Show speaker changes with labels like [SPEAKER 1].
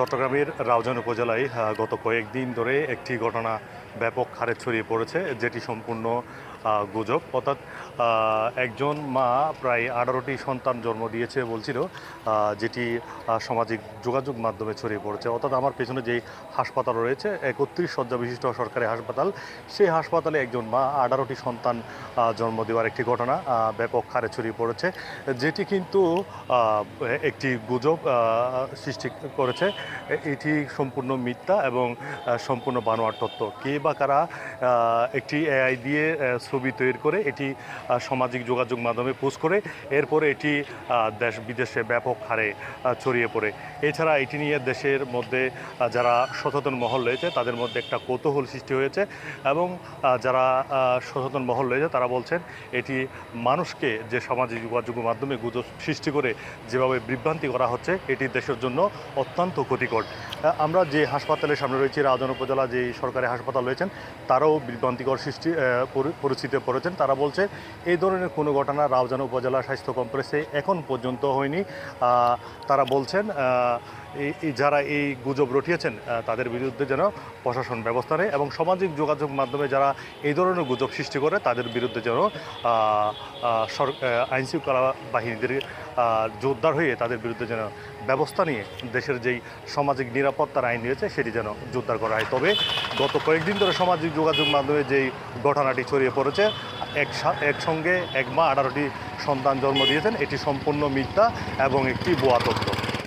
[SPEAKER 1] চট্টগ্রামের রাউজান উপজেলায় গত কয়েকদিন ধরে একটি ঘটনা ব্যাপক হারে ছড়িয়ে পড়েছে, যেটি সম্পূর্ণ গুজব। অর্থাৎ একজন মা প্রায় আঠারোটি সন্তান জন্ম দিয়েছে বলছিল যেটি সামাজিক যোগাযোগ মাধ্যমে ছড়িয়ে পড়েছে। অর্থাৎ আমার পেছনে যেই হাসপাতাল রয়েছে, একত্রিশ শয্যা বিশিষ্ট সরকারি হাসপাতাল, সেই হাসপাতালে একজন মা আঠারোটি সন্তান জন্ম দেওয়ার একটি ঘটনা ব্যাপক হারে ছড়িয়ে পড়েছে, যেটি কিন্তু একটি গুজব সৃষ্টি করেছে। এটি সম্পূর্ণ মিথ্যা এবং সম্পূর্ণ বানোয়ার তত্ত্ব। কে বা কারা একটি এআই দিয়ে ছবি তৈরি করে এটি সামাজিক যোগাযোগ মাধ্যমে পোস্ট করে। এরপরে এটি দেশ বিদেশে ব্যাপক হারে ছড়িয়ে পড়ে। এছাড়া এটি নিয়ে দেশের মধ্যে যারা সচেতন মহল রয়েছে, তাদের মধ্যে একটা কৌতূহল সৃষ্টি হয়েছে এবং যারা সচেতন মহল রয়েছে, তারা বলছেন এটি মানুষকে যে সামাজিক যোগাযোগ মাধ্যমে গুজব সৃষ্টি করে যেভাবে বিভ্রান্তি করা হচ্ছে, এটি দেশের জন্য অত্যন্ত ক্ষতিকর। আমরা যে হাসপাতালের সামনে রয়েছি রাজন উপজেলা যে সরকারি হাসপাতাল রয়েছেন তারাও বিভ্রান্তিকর সৃষ্টি পরিস্থিতিতে পড়েছেন। তারা বলছে, এই ধরনের কোনো ঘটনা রাউজান উপজেলা স্বাস্থ্য কমপ্লেক্সে এখন পর্যন্ত হয়নি। তারা বলছেন এই যারা এই গুজব রটিয়েছেন তাদের বিরুদ্ধে যেন প্রশাসন ব্যবস্থা নেয় এবং সামাজিক যোগাযোগ মাধ্যমে যারা এই ধরনের গুজব সৃষ্টি করে তাদের বিরুদ্ধে যেন আহ, বাহিনীদের জোরদার হয়ে তাদের বিরুদ্ধে যেন ব্যবস্থা নিয়ে দেশের যেই সামাজিক নিরাপত্তার আইন রয়েছে সেটি যেন জোরদার করা হয়। তবে গত কয়েকদিন ধরে সামাজিক যোগাযোগ মাধ্যমে যেই ঘটনাটি ছড়িয়ে পড়েছে এক একসঙ্গে এক মা আঠারোটি সন্তান জন্ম দিয়েছেন এটি সম্পূর্ণ মিথ্যা এবং একটি বোয়া তথ্য।